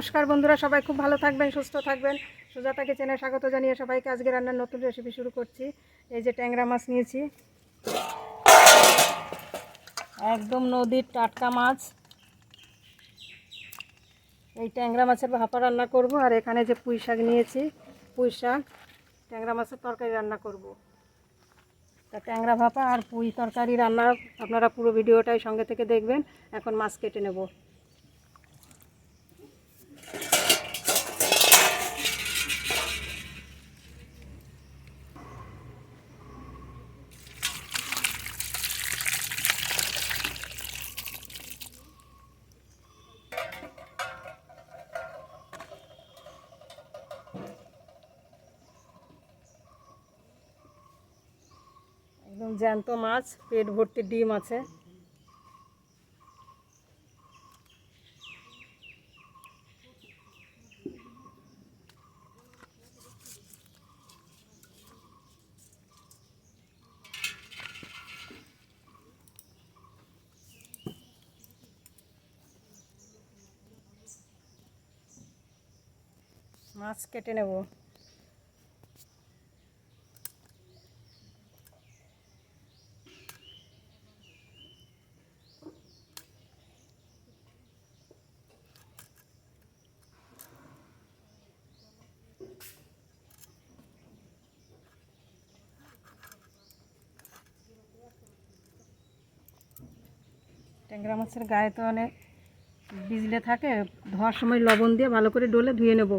নমস্কার বন্ধুরা, সবাই খুব ভালো থাকবেন, সুস্থ থাকবেন। সুজাতা কিচেনে স্বাগত জানিয়ে সবাইকে আজকে রান্নার নতুন রেসিপি শুরু করছি। এই যে ট্যাংরা মাছ নিয়েছি। একদম নদীর টাটকা মাছ। এই ট্যাংরা মাছের ভাপা রান্না করব, আর এখানে যে পুঁই শাক নিয়েছি, পুঁই শাক, ট্যাংরা মাছের তরকারি রান্না করব। তা ট্যাংরা ভাপা আর পুঁই তরকারি রান্না আপনারা পুরো ভিডিওটাই সঙ্গে থেকে দেখবেন, এখন মাছ কেটে নেব। জ্যান্ত মাছ পেট ভর্তি ডিম আছে। মাছ কেটে নেব। ট্যাংরা মাছের গায়ে তো অনেক বিজলে থাকে, ধোয়ার সময় লবণ দিয়ে ভালো করে ডলে ধুয়ে নেব।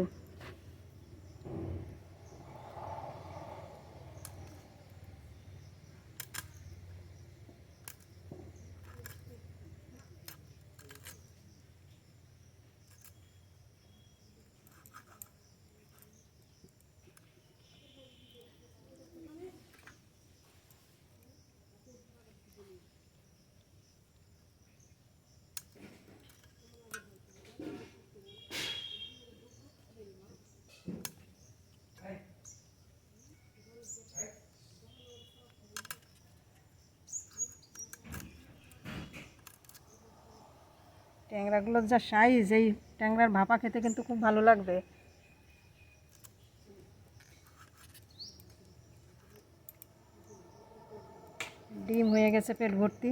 ট্যাংরাগুলোর যা সাইজ এই ট্যাংরার ভাপা খেতে কিন্তু খুব ভালো লাগবে। ডিম হয়ে গেছে পেট ভর্তি।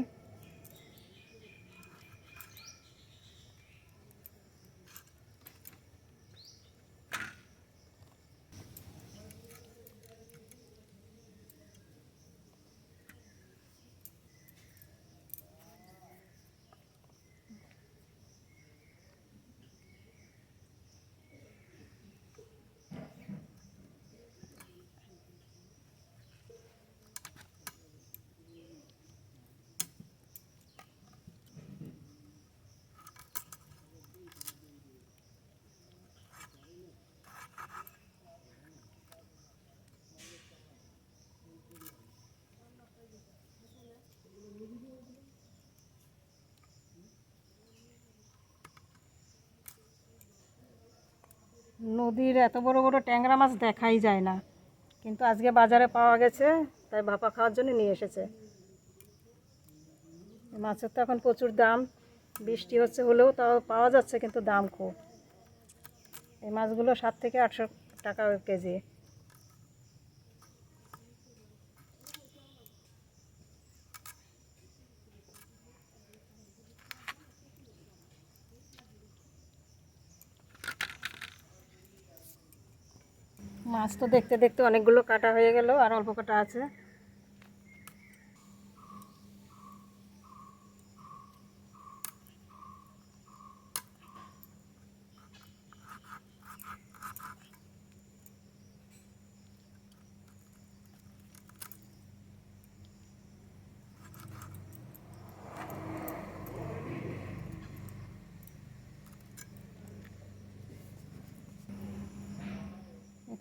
নদীর এত বড় বড় ট্যাংরা মাছ দেখাই যায় না। কিন্তু আজকে বাজারে পাওয়া গেছে, তাই ভাপা খাওয়ার জন্য নিয়ে এসেছে। মাছের তো এখন প্রচুর দাম, বৃষ্টি হচ্ছে হলেও তাও পাওয়া যাচ্ছে, কিন্তু দাম খুব। এই মাছগুলো সাত থেকে আটশো টাকা কেজি। মাছ তো দেখতে দেখতে অনেকগুলো কাটা হয়ে গেল আর অল্প কাটা আছে।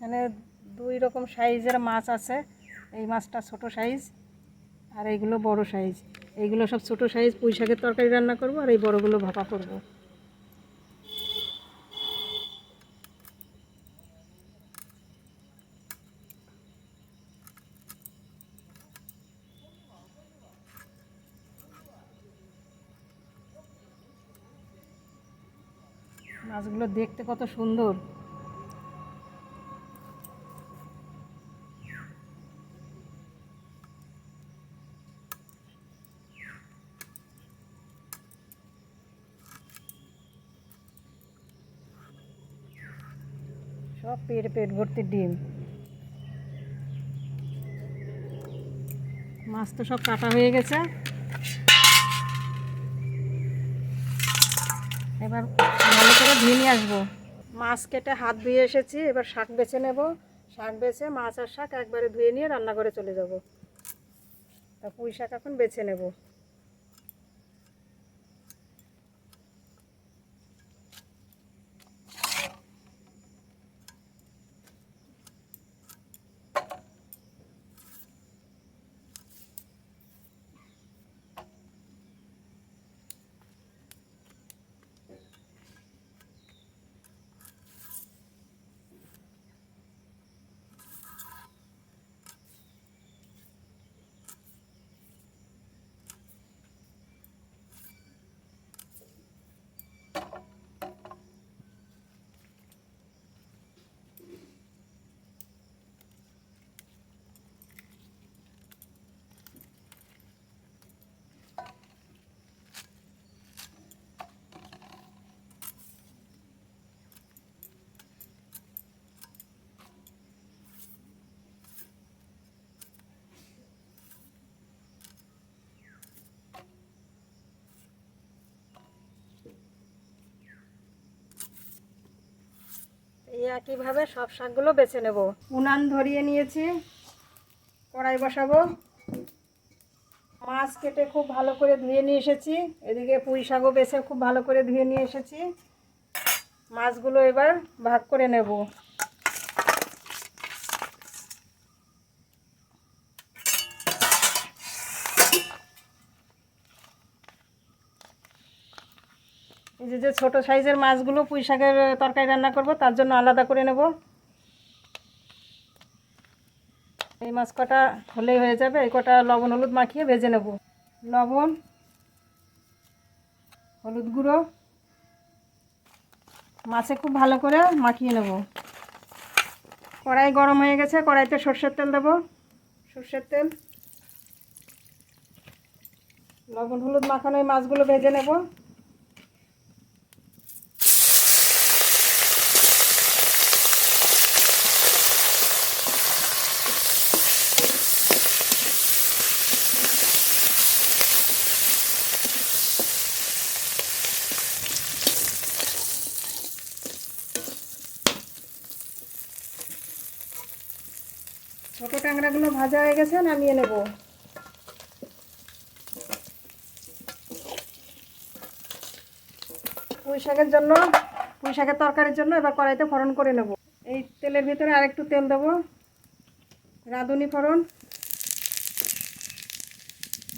এখানে দুই রকম সাইজের মাছ আছে। এই মাছটা ছোট সাইজ আর এইগুলো বড় সাইজ। এইগুলো সব ছোট সাইজ, পুঁই শাকের তরকারি রান্না করব আর এই বড়গুলো ভাপা করব। মাছগুলো দেখতে কত সুন্দর। সব পেট পেট ভর্তি ডিম। মাছ তো সব কাটা হয়ে গেছে। এবার ভালো করে ধুয়ে নিয়ে আসব। মাছ কেটে হাত ধুয়ে এসেছি, এবার শাক বেছে নেব। শাক বেছে, মাছ আর শাক একবারে ধুয়ে নিয়ে রান্নাঘরে চলে যাব। তা পুঁই শাক এখন বেছে নেব। একইভাবে সব শাকগুলো বেছে নেব। উনান ধরিয়ে নিয়েছি, কড়াই বসাবো। মাছ কেটে খুব ভালো করে ধুয়ে নিয়ে এসেছি। এদিকে পুঁই শাকও বেছে খুব ভালো করে ধুয়ে নিয়ে এসেছি। মাছগুলো এবার ভাগ করে নেব এই যে ছোটো সাইজের মাছগুলো পুঁই শাকের তরকারি রান্না করব, তার জন্য আলাদা করে নেব। এই মাছ কটা হলেই হয়ে যাবে, এই কটা লবণ, হলুদ মাখিয়ে ভেজে নেব। লবণ, হলুদ গুঁড়ো, মাছে খুব ভালো করে মাখিয়ে নেব। কড়াই গরম হয়ে গেছে, কড়াইতে সর্ষের তেল দেবো। সর্ষের তেল, লবণ, হলুদ মাখানো এই মাছগুলো ভেজে নেব। ছোটো ট্যাংরাগুলো ভাজা হয়ে গেছে, নামিয়ে নেব। পুঁই শাকের জন্য, পুঁই শাকের তরকারির জন্য এবার কড়াইতে ফোড়ন করে নেব। এই তেলের ভিতরে আরেকটু তেল দেব। রাঁধুনি ফোড়ন,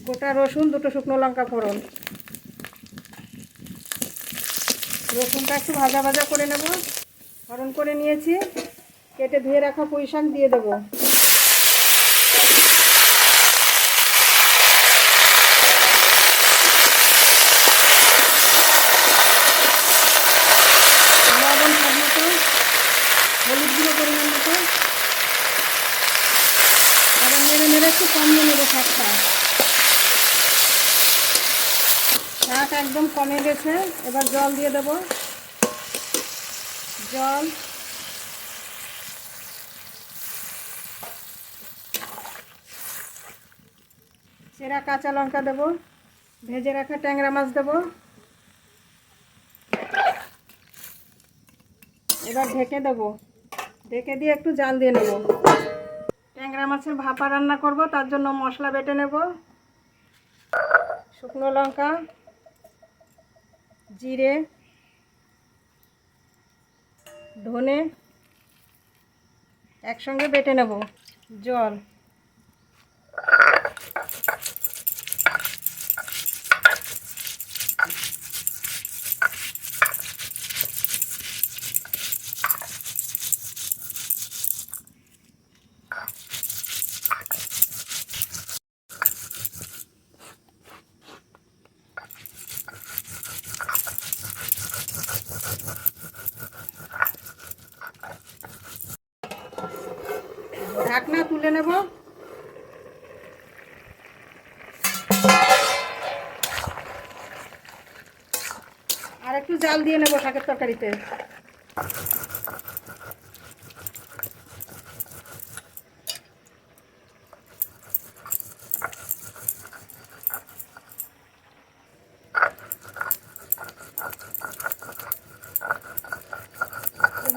গোটা রসুন, দুটো শুকনো লঙ্কা ফোড়ন। রসুনটা একটু ভাজা ভাজা করে নেব। ফোড়ন করে নিয়েছি, কেটে ধুয়ে রাখা পুঁই শাক দিয়ে দেবো লবণ স্বাদ মতো হলুদ গুঁড়ো পরিমাণ মতো এবার নেড়ে নেড়ে একটু কমিয়ে নেব শাকটা শাক একদম কমে গেছে। এবার জল দিয়ে দেবো। জল। চেরা কাঁচা লঙ্কা দেবো। ভেজে রাখা ট্যাংরা মাছ দেবো। এবার ঢেকে দেবো। ঢেকে দিয়ে একটু জাল দিয়ে নেব। ট্যাংরা মাছের ভাপা রান্না করব, তার জন্য মশলা বেটে নেব। শুকনো লঙ্কা। জিরে ধনে একসঙ্গে বেটে নেব জল। নেব। আর একটু জাল দিয়ে নেব শাকের তরকারিতে।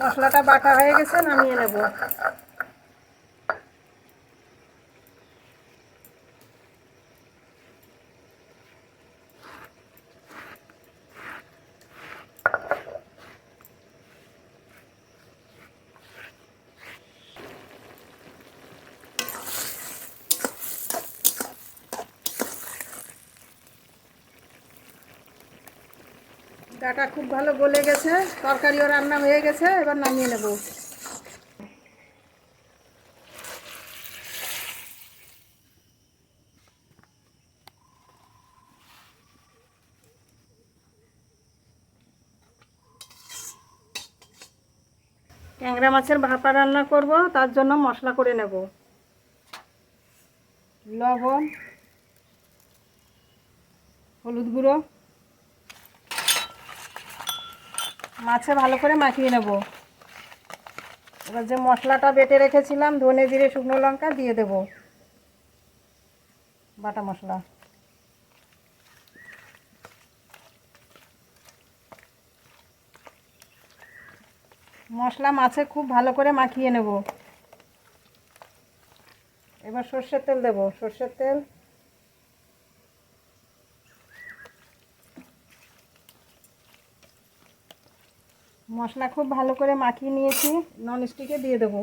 মশলাটা বাটা হয়ে গেছে নামিয়ে নেব। ডাটা খুব ভালো গলে গেছে, তরকারিও রান্না হয়ে গেছে, এবার নামিয়ে নেব। ট্যাংরা মাছের ভাপা রান্না করব, তার জন্য মশলা করে নেব। লবণ, হলুদ গুঁড়ো। মাছে ভালো করে মাখিয়ে নেব। এবার যে মশলাটা বেটে রেখেছিলাম, ধনে জিরে, শুকনো লঙ্কা দিয়ে দেব। বাটা মশলা। মশলা মাছে খুব ভালো করে মাখিয়ে নেব। এবার সর্ষের তেল দেব। সর্ষের তেল মশলা খুব ভালো করে মাখিয়ে নিয়েছি। নন স্টিকে দিয়ে দেবো।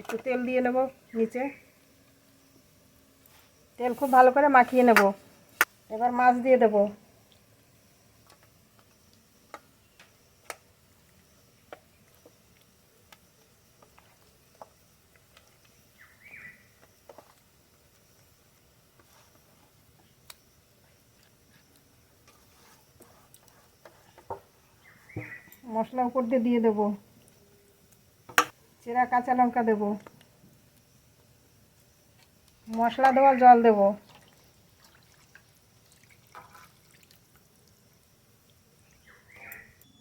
একটু তেল দিয়ে নেব নিচে। তেল খুব ভালো করে মাখিয়ে নেব। এবার মাছ দিয়ে দেব। মশলা উপর দিয়ে দিয়ে দেবো। চেরা কাঁচা লঙ্কা দেব। মশলা দেওয়ার জল দেব।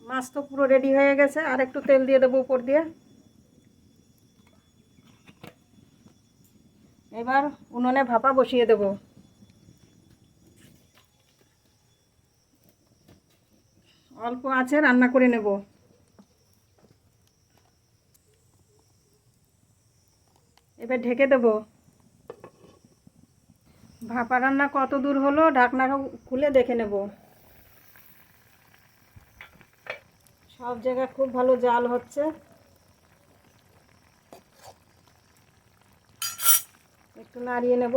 মাছ তো পুরো রেডি হয়ে গেছে, আর একটু তেল দিয়ে দেবো উপর দিয়ে। এবার উনুনে ভাপা বসিয়ে দেব অল্প আছে, রান্না করে নেব। এবার ঢেকে দেব। ভাপা রান্না কত দূর হলো ঢাকনা খুলে দেখে নেব। সব জায়গায় খুব ভালো জাল হচ্ছে। একটু নাড়িয়ে নেব।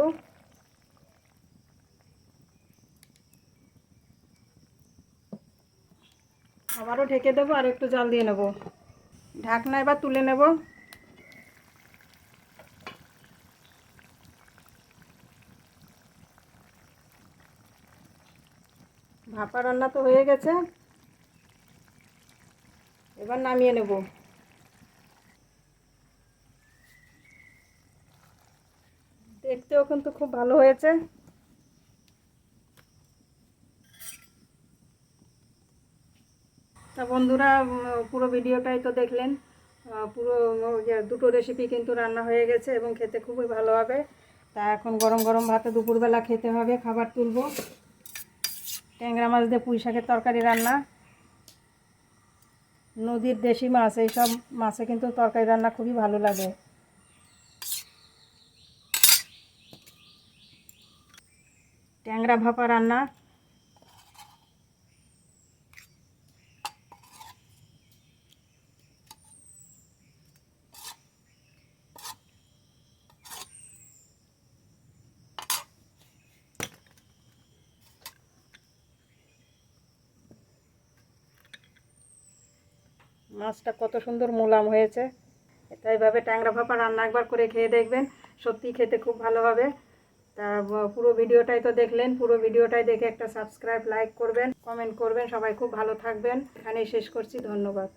ঢেকে দেবো আর একটু জাল দিয়ে নেব। ঢাকনা এবার তুলে নেব। ভাপা রান্না তো হয়ে গেছে। এবার নামিয়ে নেব। দেখতেও কিন্তু খুব ভালো হয়েছে। তা বন্ধুরা পুরো ভিডিওটাই তো দেখলেন। পুরো দুটো রেসিপি কিন্তু রান্না হয়ে গেছে এবং খেতে খুবই ভালো হবে। তা এখন গরম গরম ভাতে দুপুরবেলা খেতে হবে, খাবার তুলবো। ট্যাংরা মাছ দিয়ে পুঁই শাকের তরকারি রান্না। নদীর দেশি মাছ, এইসব মাছে কিন্তু তরকারি রান্না খুবই ভালো লাগে। ট্যাংরা ভাপা রান্না। মাছটা কত সুন্দর মোলাম হয়েছে। এটা এইভাবে ট্যাংরা ভাপা রান্না একবার করে খেয়ে দেখবেন সত্যি খেতে খুব ভালো হবে। তা পুরো ভিডিওটাই তো দেখলেন, পুরো ভিডিওটাই দেখে একটা সাবস্ক্রাইব লাইক করবেন কমেন্ট করবেন, সবাই খুব ভালো থাকবেন। এখানেই শেষ করছি, ধন্যবাদ।